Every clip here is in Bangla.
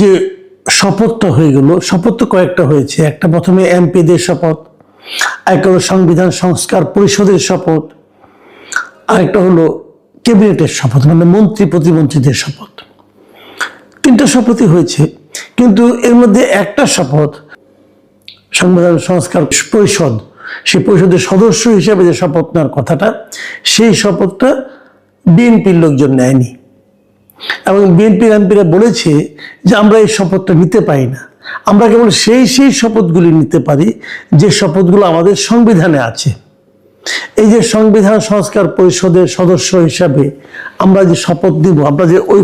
যে শপথটা হয়ে গেল, শপথ তো কয়েকটা হয়েছে। একটা প্রথমে এমপিদের শপথ, আরেকটা হলো সংবিধান সংস্কার পরিষদের শপথ, আরেকটা হলো ক্যাবিনেটের শপথ মানে মন্ত্রী প্রতিমন্ত্রীদের শপথ। তিনটা শপথই হয়েছে, কিন্তু এর মধ্যে একটা শপথ, সংবিধান সংস্কার পরিষদ, সেই পরিষদের সদস্য হিসেবে যে শপথ নেওয়ার কথাটা, সেই শপথটা বিএনপির লোকজন নেয়নি। এবং বিএনপির এমপিরা বলেছে যে আমরা এই শপথটা নিতে পারি না। আমরা কেবল সেই সেই শপথগুলি নিতে পারি যে শপথগুলো আমাদের সংবিধানে আছে। এই যে সংবিধান সংস্কার পরিষদের সদস্য হিসাবে আমরা যে শপথ নিব, আমরা যে ওই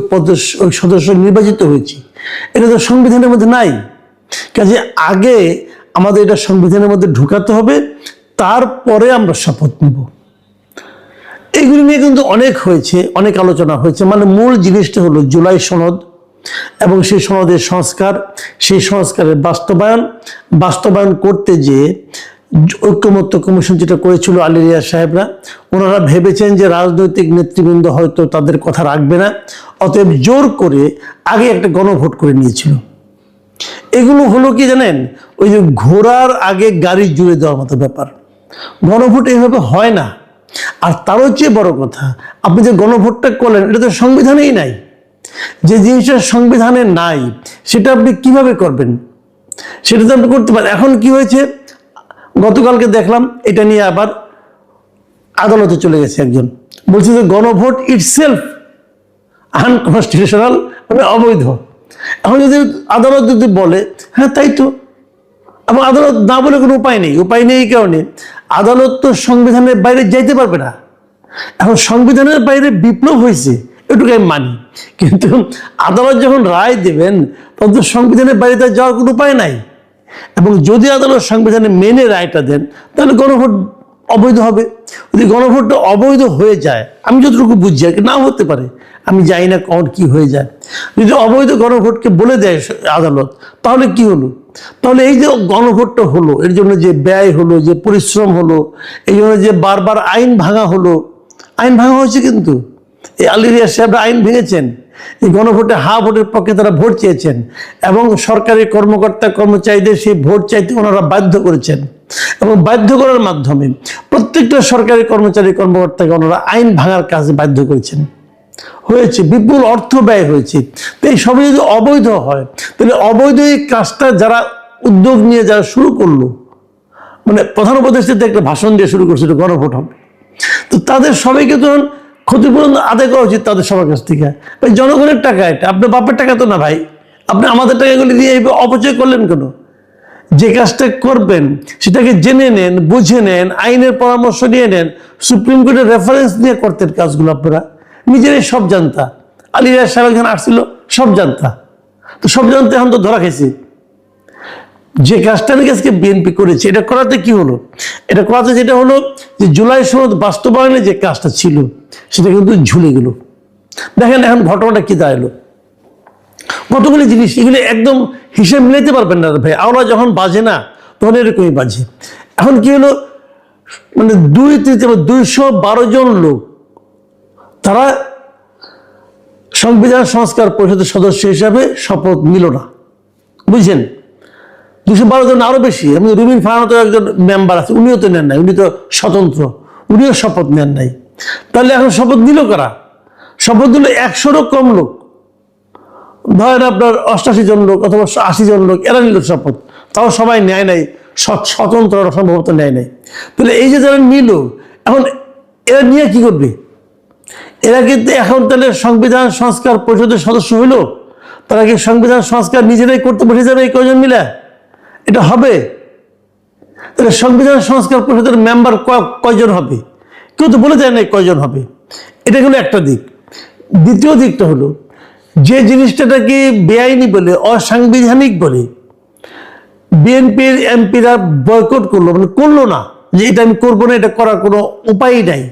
ওই সদস্য নির্বাচিত হয়েছি, এটা তো সংবিধানের মধ্যে নাই। কাজে আগে আমাদের এটা সংবিধানের মধ্যে ঢুকাতে হবে, তারপরে আমরা শপথ নিব। এইগুলি নিয়ে কিন্তু অনেক হয়েছে, অনেক আলোচনা হয়েছে। মানে মূল জিনিসটা হলো জুলাই সনদ এবং সেই সনদের সংস্কার। সেই সংস্কারের বাস্তবায়ন বাস্তবায়ন করতে যে ঐক্যমত্য কমিশন যেটা করেছিল আলিরিয়া সাহেবরা, ওনারা ভেবেছেন যে রাজনৈতিক নেতৃবৃন্দ হয়তো তাদের কথা রাখবে না, অতএব জোর করে আগে একটা গণভোট করে নিয়েছিল। এগুলো হলো কি জানেন? ওই যে ঘোড়ার আগে গাড়ি জুড়ে দেওয়ার মতো ব্যাপার। গণভোট এইভাবে হয় না। আর তারও চেয়ে বড় কথা, আপনি যে গণভোটটা করলেন, এটা তো সংবিধানেই নাই। যে জিনিসটা সংবিধানে নাই, সেটা আপনি কীভাবে করবেন? সেটা তো আপনি করতে পারেন। এখন কি হয়েছে? গতকালকে দেখলাম, এটা নিয়ে আবার আদালতে চলে গেছে একজন। বলছে যে গণভোট ইটসেলফ আনকনস্টিটিউশনাল মানে অবৈধ। এখন যদি আদালত যদি বলে হ্যাঁ তাই তো। এবং আদালত না বলে কোনো উপায় নেই। উপায় নেই এই কারণে। আদালত তো সংবিধানের বাইরে যাইতে পারবে না। এখন সংবিধানের বাইরে বিপ্লব হয়েছে, এটুকু আমি মানি। কিন্তু আদালত যখন রায় দেবেন, তখন তো সংবিধানের বাইরে তার যাওয়ার কোনো উপায় নাই। এবং যদি আদালত সংবিধানে মেনে রায়টা দেন, তাহলে গণভোট অবৈধ হবে। যদি গণভোটটা অবৈধ হয়ে যায়, আমি যতটুকু বুঝছি আর কি, নাও হতে পারে। আমি জানি না কখন কি হয়ে যায়। যদি অবৈধ গণভোটকে বলে দেয় আদালত, তাহলে কি হলো? তাহলে এই যে গণভোটটা হলো, এর জন্য যে ব্যয় হলো, যে পরিশ্রম হলো, এই জন্য যে বারবার আইন ভাঙা হলো, আইন ভাঙা হয়েছে কিন্তু? এই আলিরিয়া সাহেবরা আইন ভেঙেছেন। এই গণভোটে হা ভোটের পক্ষে তারা ভোট চেয়েছেন এবং সরকারি কর্মকর্তা কর্মচারীদের সেই ভোট চাইতে ওনারা বাধ্য করেছেন। এবং বাধ্য করার মাধ্যমে প্রত্যেকটা সরকারি কর্মচারী কর্মকর্তাকে ওনারা আইন ভাঙার কাজে বাধ্য করেছেন। হয়েছে, বিপুল অর্থ ব্যয় হয়েছে। তো এই সবই যদি অবৈধ হয়, তাহলে অবৈধ এই কাজটা যারা উদ্যোগ নিয়ে যারা শুরু করল মানে প্রধান উপদেষ্টাতে একটা ভাষণ দিয়ে শুরু করছিল গণভোট হবে তো তাদের সবাইকে তখন ক্ষতিপূরণ আদায় করা উচিত তাদের সবার কাছ থেকে। ভাই, জনগণের টাকা এটা। আপনার বাপের টাকা তো না ভাই? আপনি আমাদের টাকাগুলি দিয়ে অপচয় করলেন কেন? যে কাজটা করবেন, সেটাকে জেনে নেন, বুঝে নেন, আইনের পরামর্শ নিয়ে নেন, সুপ্রিম কোর্টের রেফারেন্স নিয়ে করতেন কাজগুলো আপনারা। নিজেরাই সব জানতা। আলিরাজ সাহেব এখানে আসছিল, সব জানতা। তো সব জানতে এখন তো ধরা খেয়েছি যে কাজটা নাকি আজকে বিএনপি করেছে, এটা করাতে কি হলো? এটা করাতে যেটা হলো যে জুলাই সনদ বাস্তবায়নে যে কাজটা ছিল, সেটা কিন্তু ঝুলে গেল। দেখেন এখন ঘটনাটা কি দাঁড়াল। কতগুলি জিনিস এগুলো একদম হিসেব মিলাইতে পারবেন না ভাই। আওলা যখন বাজে না, তখন এরকমই বাজে। এখন কি হলো? মানে দুই তৃতীয় দুইশো বারো জন লোক, তারা সংবিধান, সংস্কার পরিষদের সদস্য হিসাবে শপথ নিল না। বুঝছেন? দুশো বারো জন আরও বেশি। আমি রুবিন ফাহানতের একজন মেম্বার আছে, উনিও তো নেন নাই, উনি তো স্বতন্ত্র, উনিও শপথ নেন নাই। তাহলে এখন শপথ নিল কারা? শপথ দিল একশোরও কম লোক। ধরেন আপনার অষ্টাশি জন লোক অথবা আশি জন লোক, এরা নিল শপথ তাও সবাই নেয় নাই স্ব- স্বতন্ত্র সম্ভবত নেয় নাই। তাহলে এই যে যারা নিল, এখন এরা নিয়ে কি করবে? এরা কিন্তু এখন তাহলে সংবিধান, সংস্কার পরিষদের সদস্য হইল। তারা কি সংবিধান, সংস্কার নিজেরাই করতে বসে যাবে এই কয়জন মিলে? এটা হবে। তাহলে সংবিধান, সংস্কার পরিষদের মেম্বার কয়জন হবে? কেউ তো বলে যায় না কয়জন হবে। এটা হলো একটা দিক। দ্বিতীয় দিকটা হলো যে জিনিসটাকে বেআইনি বলে, অসাংবিধানিক বলে, বিএনপির এমপিরা বয়কট করল মানে করল না, যে এটা আমি করব না, এটা করার কোনো উপায়ই নাই।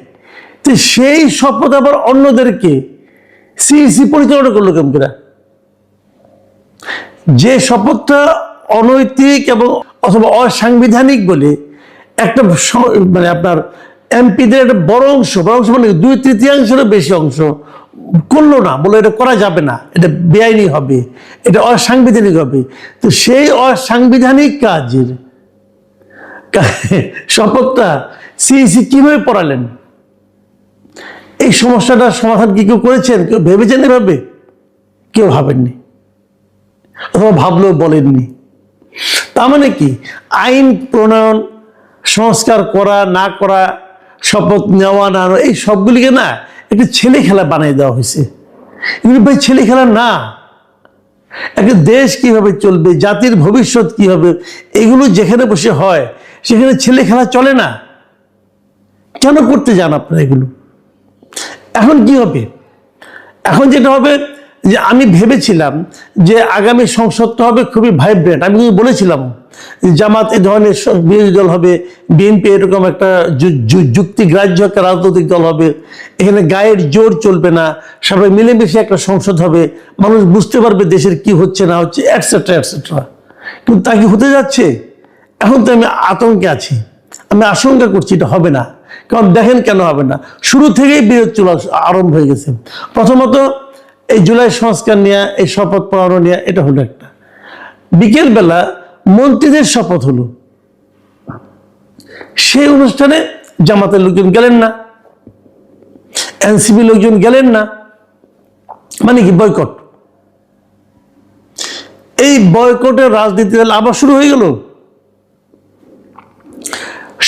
তো সেই শপথ আবার অন্যদেরকে সিইসি পরিচালনা করল কেমকিরা যে শপথটা অনৈতিক এবং অথবা অসাংবিধানিক বলে একটা মানে আপনার এমপিদের একটা বড় অংশ বড় অংশ মানে দুই তৃতীয়াংশেরও বেশি অংশ করল না বলে এটা করা যাবে না, এটা বেআইনি হবে, এটা অসাংবিধানিক হবে। তো সেই অসাংবিধানিক কাজের শপথটা সিইসি কীভাবে পড়ালেন? এই সমস্যাটার সমাধান কি কেউ করেছেন? কেউ ভেবেছেন এভাবে? কেউ ভাবেননি, অথবা ভাবলেও বলেননি। তার মানে কি? আইন প্রণয়ন, সংস্কার করা, না করা শপথ নেওয়া না এই সবগুলিকে না একটি ছেলে খেলা বানিয়ে দেওয়া হয়েছে। ভাই, ছেলে খেলা না। একটা দেশ কীভাবে চলবে, জাতির ভবিষ্যৎ কি হবে, এগুলো যেখানে বসে হয়, সেখানে ছেলে খেলা চলে না। কেন করতে যান আপনারা এগুলো? এখন কি হবে? এখন যেটা হবে যে আমি ভেবেছিলাম যে আগামী সংসদটা হবে খুবই ভাইব্রেন্ট আমি বলেছিলাম জামাত এই ধরনের বিরোধী দল হবে, বিএনপি এরকম একটা যুক্তিগ্রাহ্য একটা রাজনৈতিক দল হবে। এখানে গায়ের জোর চলবে না, সবাই মিলেমিশে একটা সংসদ হবে, মানুষ বুঝতে পারবে দেশের কি হচ্ছে, না হচ্ছে অ্যাটসেট্রা অ্যাটসেট্রা কিন্তু তা কি হতে যাচ্ছে? এখন তো আমি আতঙ্কে আছি। আমি আশঙ্কা করছি এটা হবে না। কারণ দেখেন কেন হবে না? শুরু থেকেই বিরোধ চলা আরম্ভ হয়ে গেছে। প্রথমত, এই জুলাই সংস্কার নিয়ে, এই শপথ পড়ানো নিয়ে এটা হলো একটা। বিকেলবেলা মন্ত্রীদের শপথ হলো। সেই অনুষ্ঠানে জামাতের লোকজন গেলেন না এনসিপি লোকজন গেলেন না মানে কি বয়কট? এই বয়কটের রাজনীতি আবার শুরু হয়ে গেল।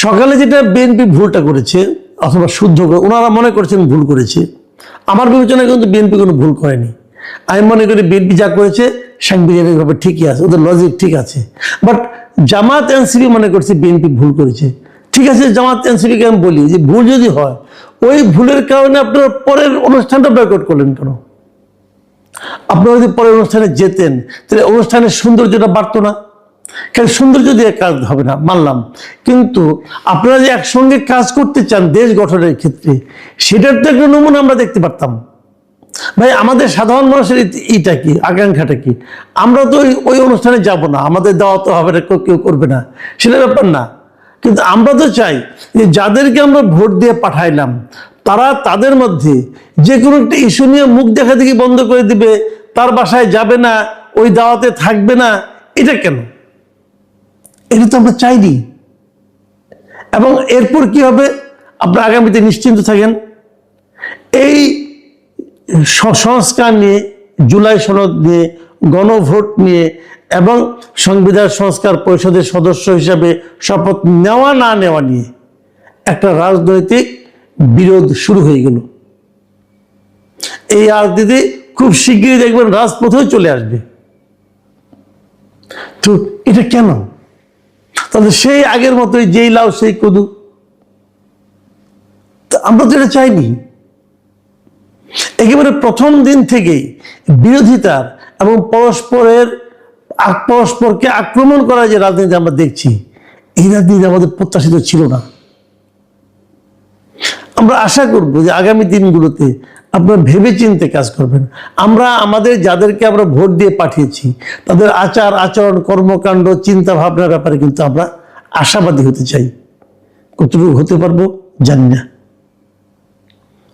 সকালে যেটা বিএনপি ভুলটা করেছে, অথবা শুদ্ধ করে, ওনারা মনে করছেন ভুল করেছে, আমার বিবেচনায় কিন্তু বিএনপি কোনো ভুল করেনি। আমি মনে করি বিএনপি যা করেছে সাংবিধানিকভাবে ঠিকই আছে, ওদের লজিক ঠিক আছে। বাট জামাত এনসিপি মনে করছে বিএনপি ভুল করেছে। ঠিক আছে জামাত এনসিপিকে আমি বলি যে ভুল যদি হয়, ওই ভুলের কারণে আপনারা পরের অনুষ্ঠানটা বয়কট করলেন কেন? আপনারা যদি পরের অনুষ্ঠানে যেতেন, তাহলে অনুষ্ঠানের সৌন্দর্যটা বাড়তো না। কারণ সৌন্দর্য দিয়ে কাজ হবে না, মানলাম। কিন্তু আপনারা যে একসঙ্গে কাজ করতে চান দেশ গঠনের ক্ষেত্রে, সেটার তো একটা নমুনা আমরা দেখতে পারতাম। ভাই, আমাদের সাধারণ মানুষের ইটা কি? আকাঙ্ক্ষাটা কি? আমরা তো ওই- অনুষ্ঠানে যাব না। আমাদের দেওয়া তো হবে না, কেউ করবে না। সেটা ব্যাপার না। কিন্তু আমরা তো চাই যে যাদেরকে আমরা ভোট দিয়ে পাঠাইলাম, তারা তাদের মধ্যে যে কোনো একটা ইস্যু নিয়ে মুখ দেখা দেখি বন্ধ করে দিবে, তার বাসায় যাবে না, ওই দাওয়াতে থাকবে না, এটা কেন? এটা তো আমরা চাইনি। এবং এরপর কি হবে? আপনারা আগামীতে নিশ্চিন্ত থাকেন। এই সংস্কার নিয়ে, জুলাই সনদ নিয়ে, গণভোট নিয়ে এবং সংবিধান সংস্কার পরিষদের সদস্য হিসাবে শপথ নেওয়া না নেওয়া নিয়ে একটা রাজনৈতিক বিরোধ শুরু হয়ে গেল। এই রাজনীতি খুব শীঘ্রই দেখবেন রাজপথেও চলে আসবে। তো এটা কেন? তাহলে সেই আগের মতোই যেই লাউ, সেই কদু। আমরা তো এটা চাইনি। একেবারে প্রথম দিন থেকেই বিরোধিতার এবং পরস্পরের পরস্পরকে আক্রমণ করা যে রাজনীতি আমরা দেখছি, এই রাজনীতি আমাদের প্রত্যাশিত ছিল না। আমরা আশা করব যে আগামী দিনগুলোতে আপনারা ভেবে চিন্তে কাজ করবেন। আমরা আমাদের যাদেরকে আমরা ভোট দিয়ে পাঠিয়েছি, তাদের আচার, আচরণ, কর্মকাণ্ড চিন্তা ভাবনার ব্যাপারে কিন্তু আমরা আশাবাদী হতে চাই। কতটুকু হতে পারব জানি না।